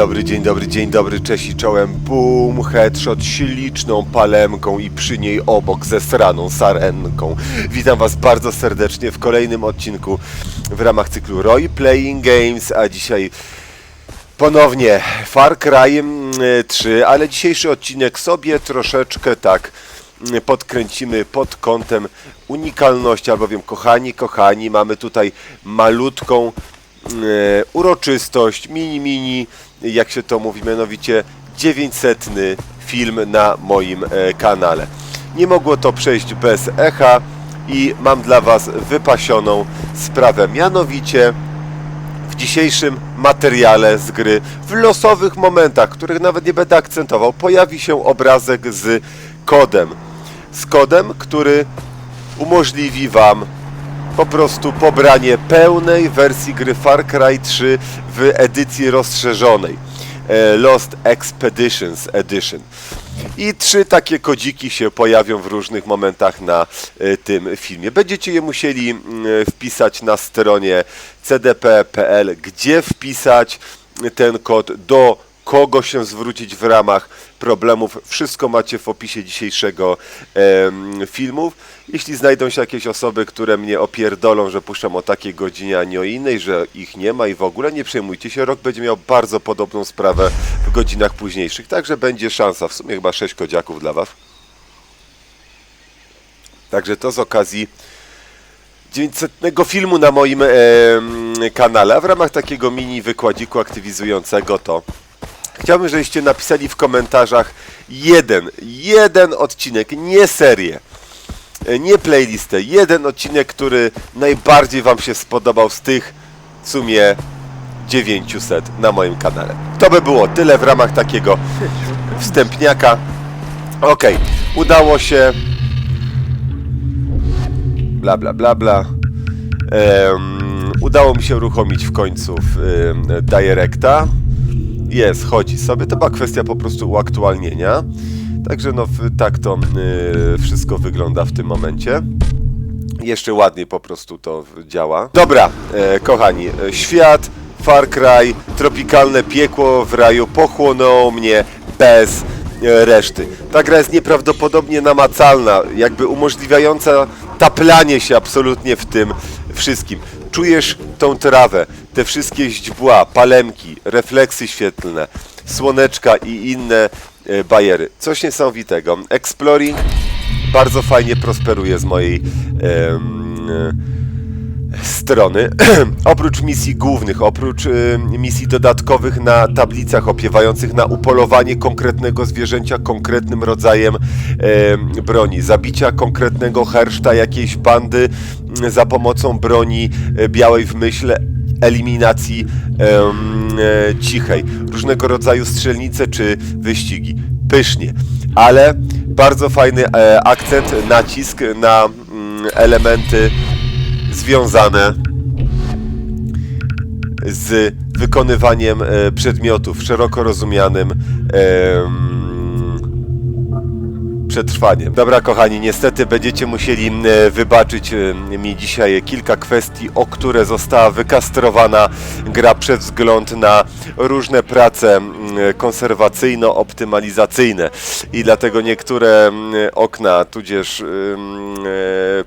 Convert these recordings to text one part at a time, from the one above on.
Dobry, dzień dobry, dzień dobry, cześć i czołem. Boom, headshot, śliczną palemką i przy niej obok ze sraną sarenką. Witam Was bardzo serdecznie w kolejnym odcinku w ramach cyklu Roy Playing Games, a dzisiaj ponownie Far Cry mm, 3, ale dzisiejszy odcinek sobie troszeczkę tak mm, podkręcimy pod kątem unikalności, albowiem kochani, kochani, mamy tutaj malutką uroczystość, mini, mini, jak się to mówi, mianowicie 900 film na moim e, kanale. Nie mogło to przejść bez echa i mam dla Was wypasioną sprawę, mianowicie w dzisiejszym materiale z gry, w losowych momentach, których nawet nie będę akcentował, pojawi się obrazek z kodem. Z kodem, który umożliwi Wam po prostu pobranie pełnej wersji gry Far Cry 3 w edycji rozszerzonej. e, Lost Expeditions Edition. I trzy takie kodziki się pojawią w różnych momentach na e, tym filmie. Będziecie je musieli mm, wpisać na stronie cdp.pl, gdzie wpisać ten kod, do kogo się zwrócić w ramach problemów. Wszystko macie w opisie dzisiejszego filmu. Jeśli znajdą się jakieś osoby, które mnie opierdolą, że puszczam o takiej godzinie, a nie o innej, że ich nie ma i w ogóle nie przejmujcie się, rok będzie miał bardzo podobną sprawę w godzinach późniejszych, także będzie szansa, w sumie chyba 6 kodziaków dla Was. Także to z okazji 900 filmu na moim em, kanale, a w ramach takiego mini wykładziku aktywizującego to chciałbym, żebyście napisali w komentarzach jeden, jeden odcinek, nie serię, nie playlistę, jeden odcinek, który najbardziej Wam się spodobał z tych w sumie 900 na moim kanale. To by było tyle w ramach takiego wstępniaka. Okej, udało się bla bla bla bla. Em, udało mi się uruchomić w końcu w, em, Directa. Jest, chodzi sobie. To była kwestia po prostu uaktualnienia. Także no tak to y, wszystko wygląda w tym momencie. Jeszcze ładniej po prostu to działa. Dobra, e, kochani, e, świat, Far Cry, tropikalne piekło w raju pochłonęło mnie bez e, reszty. Ta gra jest nieprawdopodobnie namacalna, jakby umożliwiająca taplanie się absolutnie w tym wszystkim. Czujesz tą trawę, te wszystkie źdźbła, palemki, refleksy świetlne, słoneczka i inne e, bajery. Coś niesamowitego. Exploring bardzo fajnie prosperuje z mojej em, e, strony. oprócz misji głównych, oprócz e, misji dodatkowych na tablicach opiewających na upolowanie konkretnego zwierzęcia konkretnym rodzajem broni, zabicia konkretnego herszta jakiejś bandy za pomocą broni białej w myśl eliminacji e, cichej, różnego rodzaju strzelnice czy wyścigi. Pysznie, ale bardzo fajny e, akcent, nacisk na mm, elementy związane z wykonywaniem e, przedmiotów szeroko rozumianym em, przetrwaniem. Dobra, kochani, niestety będziecie musieli e, wybaczyć e, mi dzisiaj kilka kwestii, o które została wykastrowana gra przez wzgląd na różne prace m, konserwacyjno-optymalizacyjne i dlatego niektóre okna, tudzież e,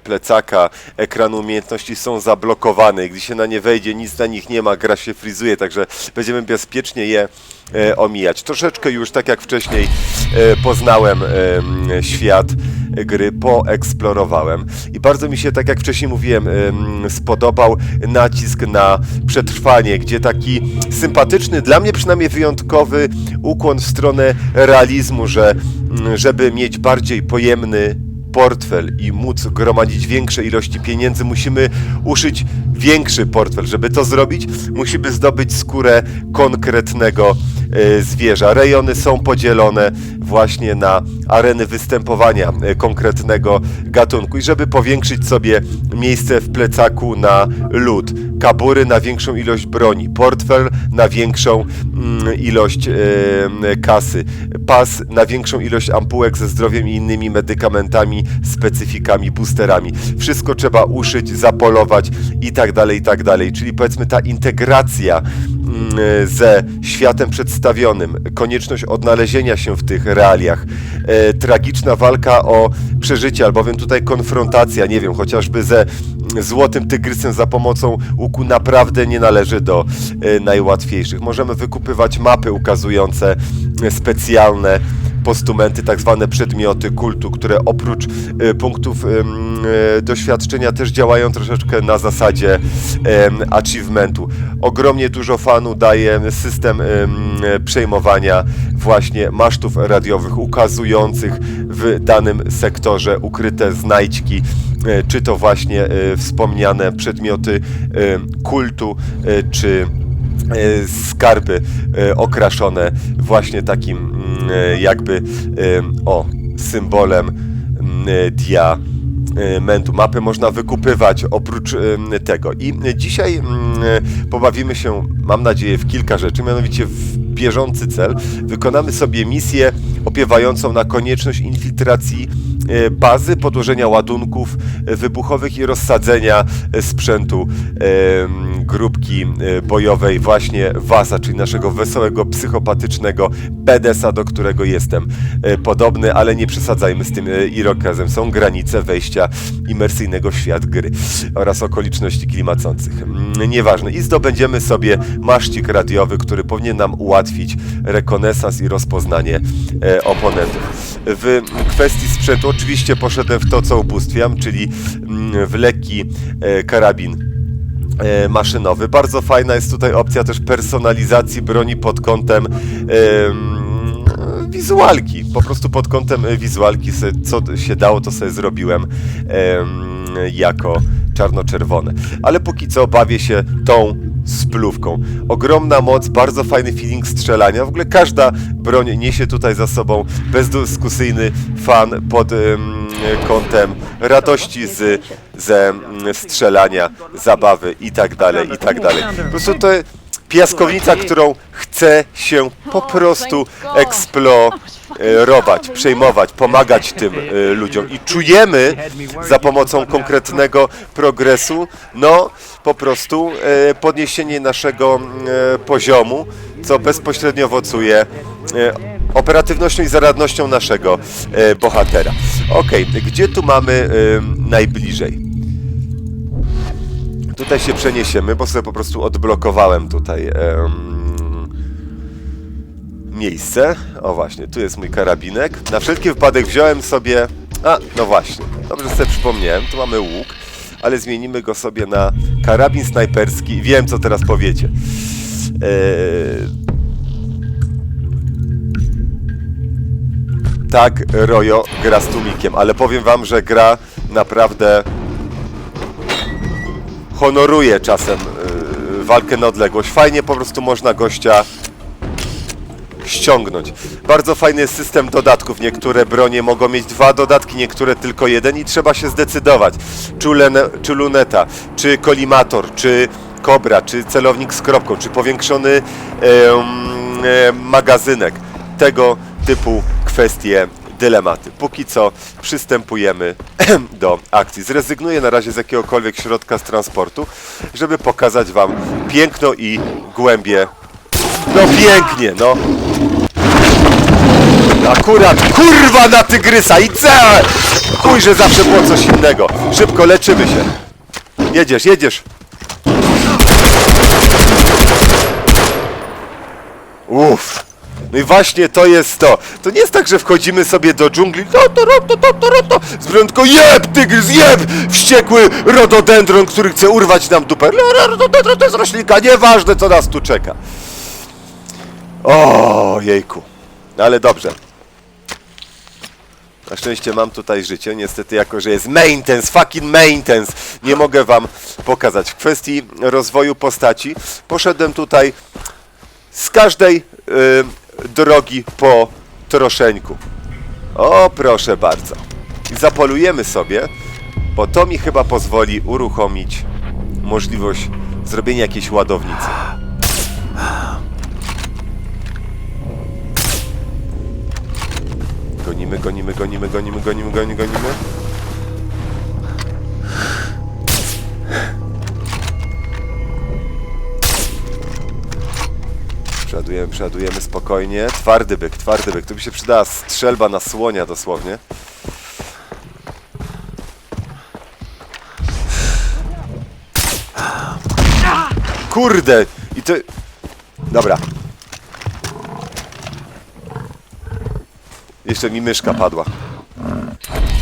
plecaka ekranu umiejętności są zablokowane. Gdy się na nie wejdzie, nic na nich nie ma, gra się frizuje, także będziemy bezpiecznie je e, omijać. Troszeczkę już, tak jak wcześniej e, poznałem em, świat gry, poeksplorowałem i bardzo mi się, tak jak wcześniej mówiłem, em, spodobał nacisk na przetrwanie, gdzie taki sympatyczny, dla mnie przynajmniej wyjątkowy ukłon w stronę realizmu, że mm, żeby mieć bardziej pojemny portfel i móc gromadzić większe ilości pieniędzy, musimy uszyć większy portfel. Żeby to zrobić, musimy zdobyć skórę konkretnego e, zwierza. Rejony są podzielone właśnie na areny występowania e, konkretnego gatunku i żeby powiększyć sobie miejsce w plecaku na lód, kabury na większą ilość broni, portfel na większą mm, ilość e, kasy, pas na większą ilość ampułek ze zdrowiem i innymi medykamentami, specyfikami, boosterami. Wszystko trzeba uszyć, zapolować i tak dalej, i tak dalej. Czyli powiedzmy ta integracja ze światem przedstawionym, konieczność odnalezienia się w tych realiach, e, tragiczna walka o przeżycie, albowiem tutaj konfrontacja, nie wiem, chociażby ze złotym tygrysem za pomocą łuku naprawdę nie należy do e, najłatwiejszych. Możemy wykupywać mapy ukazujące e, specjalne postumenty, tak zwane przedmioty kultu, które oprócz e, punktów e, doświadczenia też działają troszeczkę na zasadzie em, achievementu. Ogromnie dużo fanu daje system em, przejmowania właśnie masztów radiowych ukazujących w danym sektorze ukryte znajdźki, e, czy to właśnie wspomniane przedmioty kultu, czy skarby e, okraszone właśnie takim mm, e, jakby o symbolem mm, e, diamentu. Mapy można wykupywać oprócz tego. I dzisiaj mm, e, pobawimy się, mam nadzieję, w kilka rzeczy, mianowicie w bieżący cel. Wykonamy sobie misję opiewającą na konieczność infiltracji e, bazy, podłożenia ładunków e, wybuchowych i rozsadzenia e, sprzętu grupki bojowej właśnie Waza, czyli naszego wesołego, psychopatycznego BDS-a, do którego jestem podobny, ale nie przesadzajmy z tym irokezem. Są granice wejścia imersyjnego w świat gry oraz okoliczności klimacących. Nieważne. I zdobędziemy sobie maszcik radiowy, który powinien nam ułatwić rekonesans i rozpoznanie oponentów. W kwestii sprzętu oczywiście poszedłem w to, co ubóstwiam, czyli mm, w lekki e, karabin e, maszynowy. Bardzo fajna jest tutaj opcja też personalizacji broni pod kątem em, wizualki. Po prostu pod kątem e, wizualki, co się dało, to sobie zrobiłem em, jako czarno-czerwone. Ale póki co bawię się tą splówką. Ogromna moc, bardzo fajny feeling strzelania. W ogóle każda broń niesie tutaj za sobą bezdyskusyjny fan pod em, kątem radości z, ze mm, strzelania, zabawy i tak dalej, i tak dalej. Po prostu to piaskownica, którą chce się po prostu eksplorować, przejmować, pomagać tym e, ludziom. I czujemy za pomocą konkretnego progresu, no po prostu e, podniesienie naszego e, poziomu, co bezpośrednio owocuje e, operatywnością i zaradnością naszego e, bohatera. Okej, gdzie tu mamy e, najbliżej? Tutaj się przeniesiemy, bo sobie po prostu odblokowałem tutaj em, miejsce. O właśnie, tu jest mój karabinek. Na wszelki wypadek wziąłem sobie... A, no właśnie, dobrze sobie przypomniałem, tu mamy łuk, ale zmienimy go sobie na karabin snajperski. Wiem, co teraz powiecie. Eee... Tak, Rojo gra z tłumikiem, ale powiem wam, że gra naprawdę honoruje czasem yy, walkę na odległość. Fajnie po prostu można gościa ściągnąć. Bardzo fajny jest system dodatków. Niektóre bronie mogą mieć dwa dodatki, niektóre tylko jeden i trzeba się zdecydować. Czy, lune, czy luneta, czy kolimator, czy kobra, czy celownik z kropką, czy powiększony magazynek. Tego typu kwestie dylematy. Póki co przystępujemy do akcji. Zrezygnuję na razie z jakiegokolwiek środka z transportu, żeby pokazać Wam piękno i głębie. No pięknie, no. Akurat, kurwa na tygrysa i co? Chuj, że zawsze było coś innego. Szybko, leczymy się. Jedziesz, jedziesz. Uff. No i właśnie to jest to. To nie jest tak, że wchodzimy sobie do dżungli. To, to, to, to, to, to. Z tylko jeb, tygrys, jeb! Wściekły rododendron, który chce urwać nam dupę. Rododendron to jest roślinka, nieważne co nas tu czeka. O, jejku. Ale dobrze. Na szczęście mam tutaj życie, niestety jako, że jest maintenance, fucking maintenance, nie mogę wam pokazać. W kwestii rozwoju postaci poszedłem tutaj z każdej y, drogi po troszeńku. O, proszę bardzo. I zapolujemy sobie, bo to mi chyba pozwoli uruchomić możliwość zrobienia jakiejś ładownicy. Gonimy, gonimy, gonimy, gonimy, gonimy, gonimy, gonimy. Przeładujemy, przeładujemy spokojnie. Twardy byk, twardy byk. Tu by się przydała strzelba na słonia dosłownie. Kurde! I to... Dobra. Jeszcze mi myszka padła.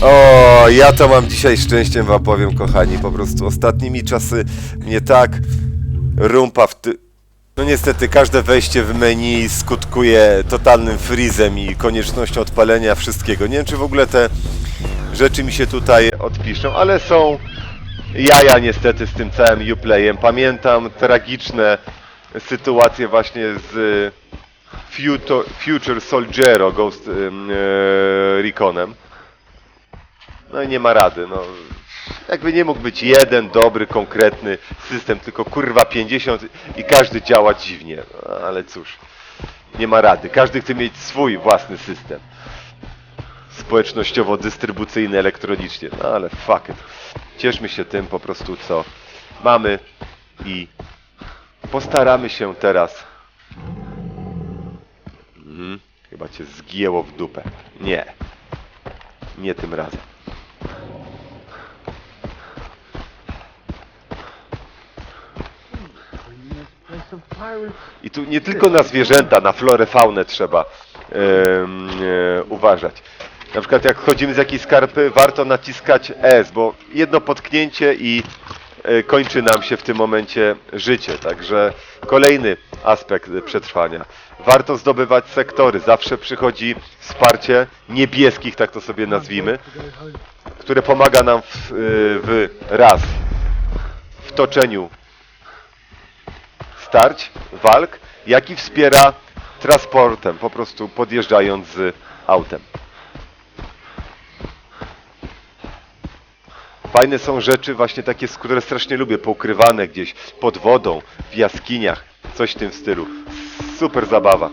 O, ja to mam dzisiaj szczęściem wam powiem, kochani. Po prostu ostatnimi czasy mnie tak rumpa w ty... No niestety, każde wejście w menu skutkuje totalnym freezem i koniecznością odpalenia wszystkiego. Nie wiem, czy w ogóle te rzeczy mi się tutaj odpiszą, ale są jaja niestety z tym całym Uplayem. Pamiętam tragiczne sytuacje właśnie z Future, Future Soldiero Ghost e, Reconem. No i nie ma rady, no. Jakby nie mógł być jeden dobry, konkretny system, tylko kurwa 50 i każdy działa dziwnie. No, ale cóż, nie ma rady. Każdy chce mieć swój własny system. Społecznościowo-dystrybucyjny elektronicznie. No ale fuck it. Cieszmy się tym po prostu, co mamy i postaramy się teraz Mhm. Chyba cię zgięło w dupę. Nie. Nie tym razem. I tu nie tylko na zwierzęta, na florę, faunę trzeba em, e, uważać. Na przykład jak wchodzimy z jakiejś skarpy, warto naciskać S, bo jedno potknięcie i e, kończy nam się w tym momencie życie. Także kolejny aspekt przetrwania. Warto zdobywać sektory. Zawsze przychodzi wsparcie niebieskich, tak to sobie nazwijmy, które pomaga nam w, w raz w toczeniu starć, walk, jak i wspiera transportem, po prostu podjeżdżając z autem. Fajne są rzeczy właśnie takie, które strasznie lubię, poukrywane gdzieś pod wodą, w jaskiniach, coś w tym stylu. Super zabawa.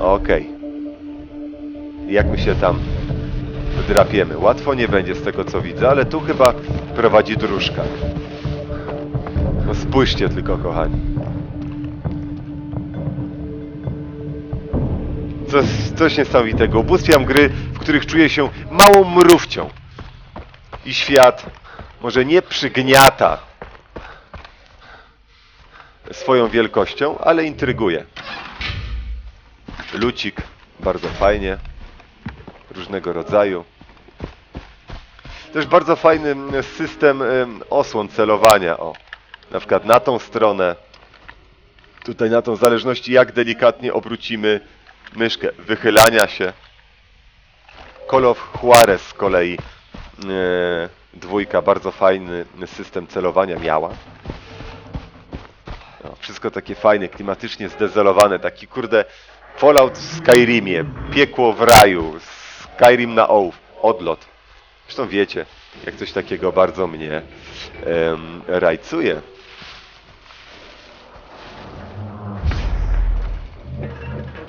Okej. Jak my się tam drapiemy? Łatwo nie będzie z tego co widzę, ale tu chyba prowadzi dróżka. No spójrzcie tylko, kochani. Coś, coś niesamowitego. Ubóstwiam gry, w których czuję się małą mrówcią. I świat może nie przygniata swoją wielkością, ale intryguje. Lucik, bardzo fajnie. Różnego rodzaju. Też bardzo fajny system em, osłon celowania. O, na przykład na tą stronę, tutaj na tą, w zależności jak delikatnie obrócimy myszkę, wychylania się. Of Juarez z kolei dwójka, bardzo fajny system celowania miała. No, wszystko takie fajne, klimatycznie zdezelowane, taki kurde Fallout w Skyrimie, piekło w raju, Skyrim na ołów, odlot. Zresztą wiecie, jak coś takiego bardzo mnie em, rajcuje.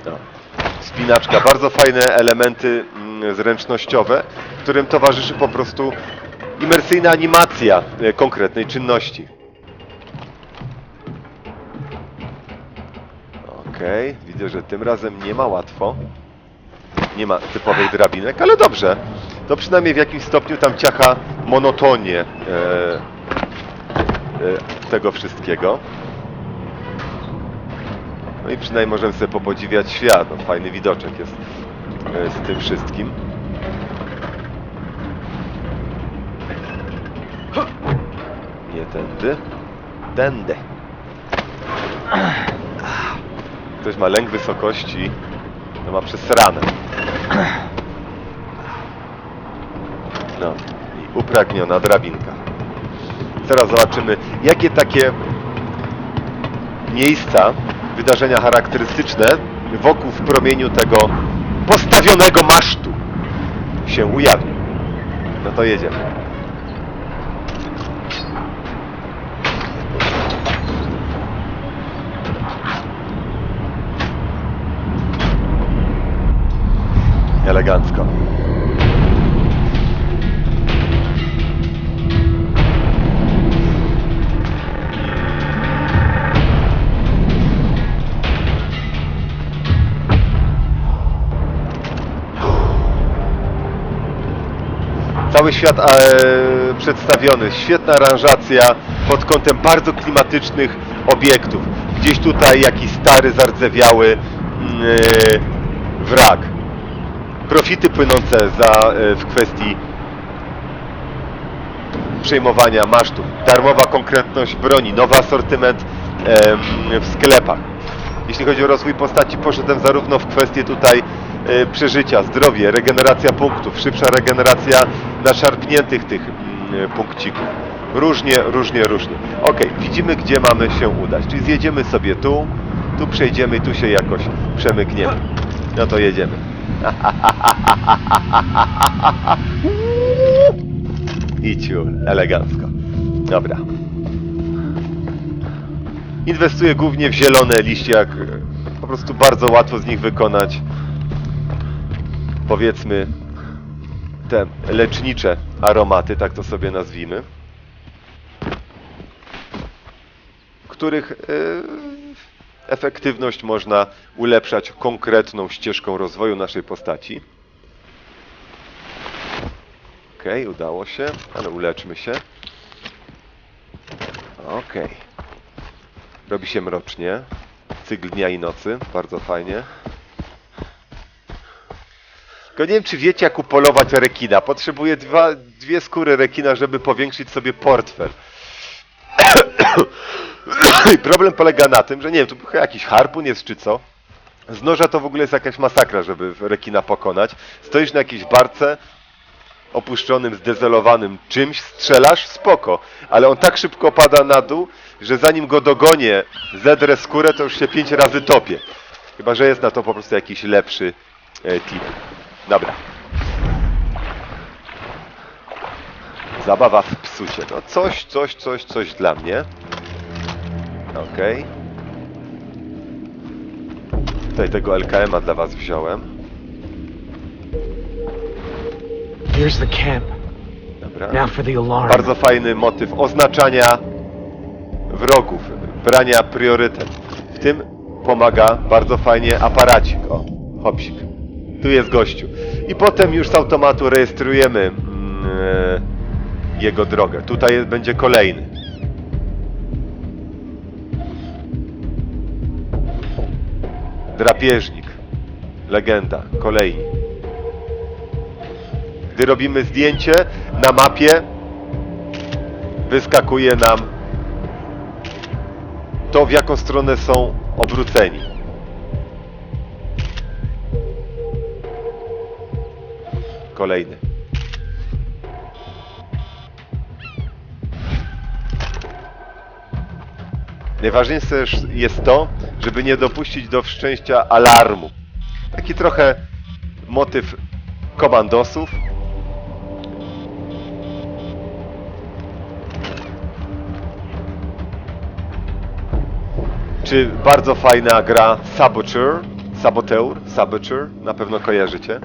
No. Spinaczka, bardzo fajne elementy zręcznościowe, którym towarzyszy po prostu imersyjna animacja e, konkretnej czynności. Okej, widzę, że tym razem nie ma łatwo. Nie ma typowych drabinek, ale dobrze. To przynajmniej w jakimś stopniu tam ciacha monotonię e, e, tego wszystkiego. No i przynajmniej możemy sobie popodziwiać świat. No, fajny widoczek jest e, z tym wszystkim. Nie tędy. Tędy. Ktoś ma lęk wysokości, to ma przesrane. No i upragniona drabinka. Teraz zobaczymy, jakie takie miejsca, wydarzenia charakterystyczne wokół w promieniu tego postawionego masztu się ujawnią. No to jedziemy. Elegancko. Cały świat e, przedstawiony, świetna aranżacja pod kątem bardzo klimatycznych obiektów. Gdzieś tutaj jakiś stary, zardzewiały mm, e, wrak. Profity płynące za, e, w kwestii przejmowania masztów. Darmowa konkretność broni, nowy asortyment w sklepach. Jeśli chodzi o rozwój postaci, poszedłem zarówno w kwestie tutaj e, przeżycia, zdrowie, regeneracja punktów, szybsza regeneracja naszarpniętych tych mm, punkcików. Różnie, różnie, różnie. Ok, widzimy gdzie mamy się udać. Czyli zjedziemy sobie tu, tu przejdziemy i tu się jakoś przemykniemy. No to jedziemy. I ciur, elegancko. Dobra. Inwestuję głównie w zielone liście, jak e, po prostu bardzo łatwo z nich wykonać powiedzmy te lecznicze aromaty, tak to sobie nazwijmy, których e, efektywność można ulepszać konkretną ścieżką rozwoju naszej postaci. Okej, udało się, ale uleczmy się. Okej. Robi się mrocznie. Cykl dnia i nocy. Bardzo fajnie. Tylko nie wiem, czy wiecie, jak upolować rekina. Potrzebuję dwa, dwie skóry rekina, żeby powiększyć sobie portfel. Problem polega na tym, że nie wiem, tu chyba jakiś harpun jest czy co. Z noża to w ogóle jest jakaś masakra, żeby rekina pokonać. Stoisz na jakiejś barce, opuszczonym, zdezelowanym czymś, strzelasz, spoko. Ale on tak szybko pada na dół, że zanim go dogonię, zedrę skórę, to już się pięć razy topię. Chyba, że jest na to po prostu jakiś lepszy e, tip. Dobra. Zabawa w psucie. No coś, coś, coś, coś dla mnie. Okej. Tutaj tego LKM-a dla was wziąłem. Here's the camp. Dobra. Now for the alarm. Bardzo fajny motyw oznaczania wrogów, brania priorytet. W tym pomaga bardzo fajnie aparacik. O, hopsik. Tu jest gościu. I potem już z automatu rejestrujemy mm, e, jego drogę. Tutaj będzie kolejny. Drapieżnik. Legenda. Kolejni. Gdy robimy zdjęcie na mapie, wyskakuje nam to, w jaką stronę są obróceni. Kolejny. Najważniejsze jest to, żeby nie dopuścić do wszczęcia alarmu. Taki trochę motyw komandosów, czy bardzo fajna gra Saboteur, Saboteur, Saboteur, na pewno kojarzycie.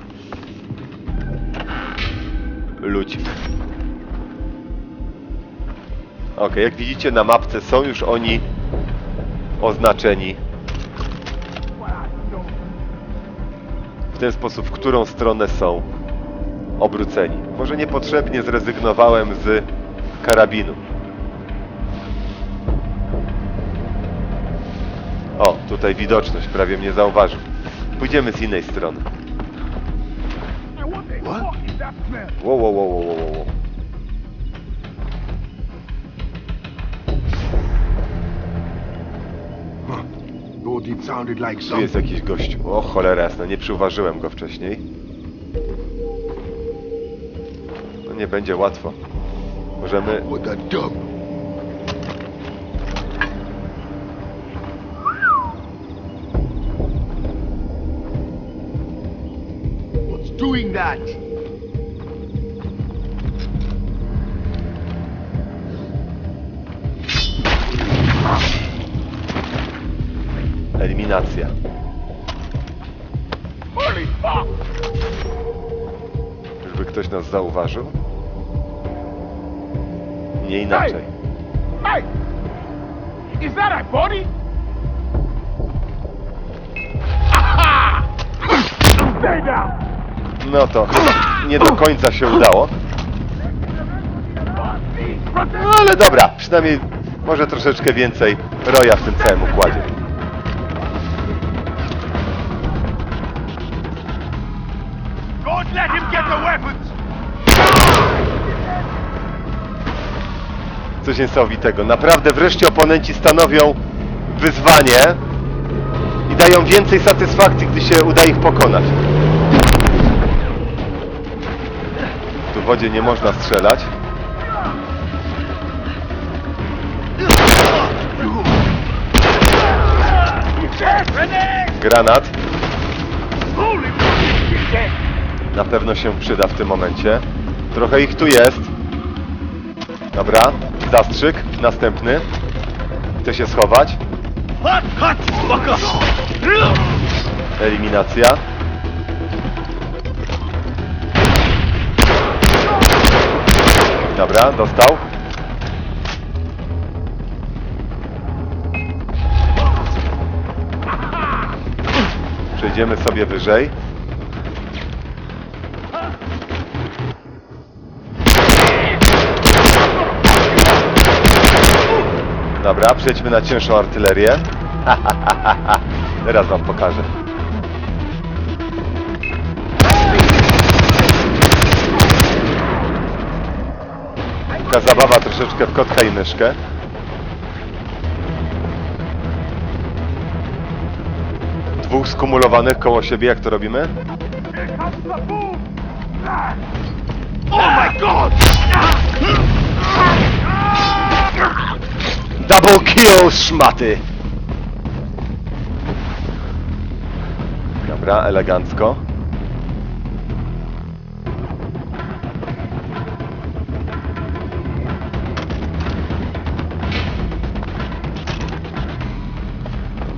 Ludzi. Ok, jak widzicie na mapce są już oni oznaczeni w ten sposób, w którą stronę są obróceni. Może niepotrzebnie zrezygnowałem z karabinu. O, tutaj widoczność, prawie mnie zauważył. Pójdziemy z innej strony. Wow, wow, wow, wow, wow. Thought it sounded like Tu jest jakiś gościu. O, cholera jasna, nie przyuważyłem go wcześniej. No nie będzie łatwo. Możemy... What duck? What's doing that? Fuck! Żeby ktoś nas zauważył? Nie inaczej. Is that a body? No to nie do końca się udało. No ale dobra, przynajmniej może troszeczkę więcej roja w tym całym układzie. Coś niesamowitego. Naprawdę wreszcie oponenci stanowią wyzwanie i dają więcej satysfakcji, gdy się uda ich pokonać. Tu w wodzie nie można strzelać. Granat na pewno się przyda w tym momencie. Trochę ich tu jest. Dobra, zastrzyk, następny. Chce się schować. Eliminacja. Dobra, dostał. Przejdziemy sobie wyżej. Dobra, przejdźmy na cięższą artylerię. Teraz wam pokażę. Taka zabawa troszeczkę w kotka i myszkę. Dwóch skumulowanych koło siebie, jak to robimy? Oh my god! Double kill, szmaty! Dobra, elegancko.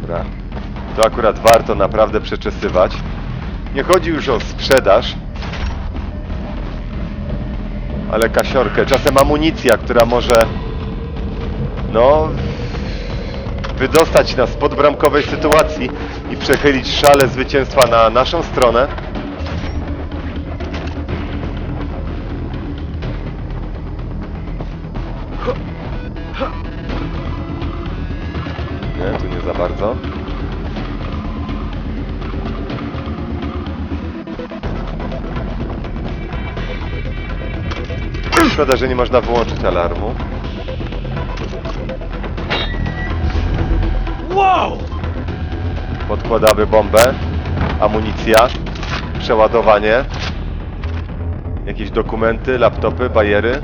Dobra. To akurat warto naprawdę przeczesywać. Nie chodzi już o sprzedaż, ale kasiorkę. Czasem amunicja, która może no wydostać nas z podbramkowej sytuacji i przechylić szale zwycięstwa na naszą stronę. Nie, tu nie za bardzo. Szkoda, że nie można wyłączyć alarmu. Whoa! Podkładamy bombę, amunicja, przeładowanie, jakieś dokumenty, laptopy, bajery.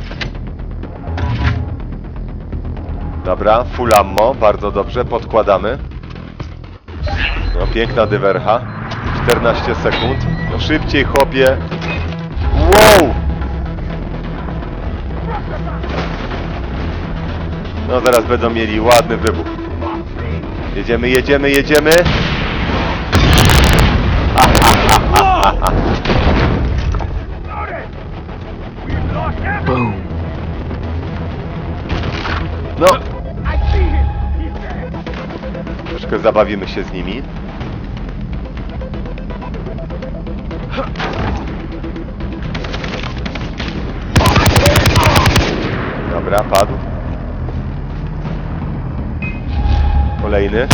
Dobra, full ammo, bardzo dobrze, podkładamy. No, piękna dywercha. 14 sekund. No szybciej, chłopie. Wow! No zaraz będą mieli ładny wybuch. Jedziemy, jedziemy, jedziemy. Boom. No, troszkę zabawimy się z nimi. Dobra, padł. Kolejny.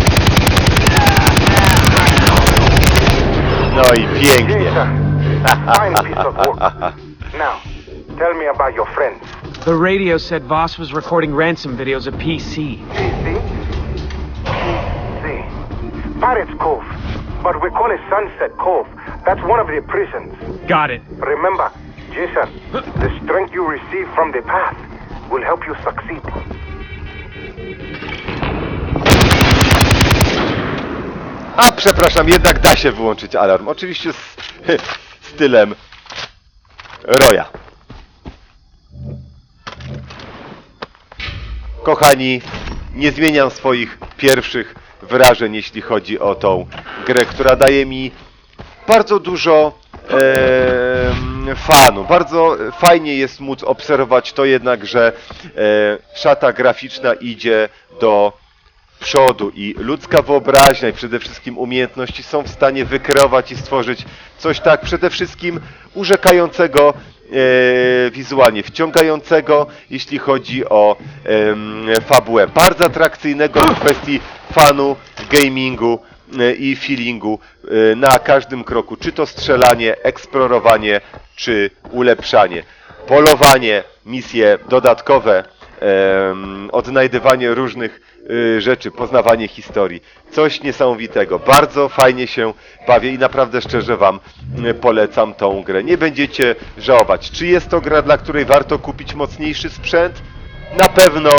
No i pięknie. Fine piece of work. Now, tell me about your friends. The radio said Voss was recording ransom videos of PC. PC? PC. Pirates Cove. But we call it Sunset Cove. That's one of the prisons. Got it. Remember, Jason, the strength you receive from the path will help you succeed. A przepraszam, jednak da się wyłączyć alarm. Oczywiście z stylem Roya. Kochani, nie zmieniam swoich pierwszych wrażeń, jeśli chodzi o tą grę, która daje mi bardzo dużo em, fanu. Bardzo fajnie jest móc obserwować to jednak, że e, szata graficzna idzie do przodu i ludzka wyobraźnia i przede wszystkim umiejętności są w stanie wykreować i stworzyć coś tak przede wszystkim urzekającego e, wizualnie wciągającego, jeśli chodzi o em, fabułę. Bardzo atrakcyjnego w kwestii fanu, gamingu e, i feelingu e, na każdym kroku, czy to strzelanie, eksplorowanie, czy ulepszanie. Polowanie, misje dodatkowe, odnajdywanie różnych y, rzeczy, poznawanie historii. Coś niesamowitego. Bardzo fajnie się bawię i naprawdę szczerze Wam y, polecam tą grę. Nie będziecie żałować. Czy jest to gra, dla której warto kupić mocniejszy sprzęt? Na pewno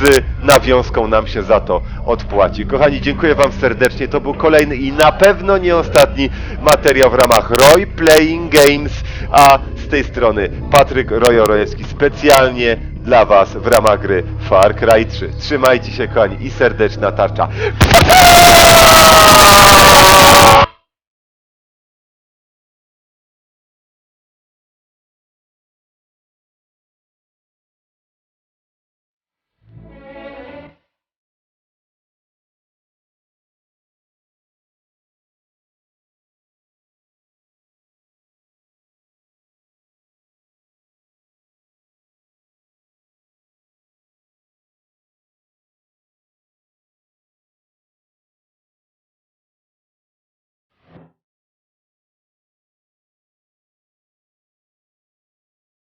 z nawiązką nam się za to odpłaci. Kochani, dziękuję Wam serdecznie. To był kolejny i na pewno nie ostatni materiał w ramach Roy Playing Games, a z tej strony Patryk Rojorojewski specjalnie dla Was w ramach gry Far Cry 3. Trzymajcie się kochani i serdeczna tarcza.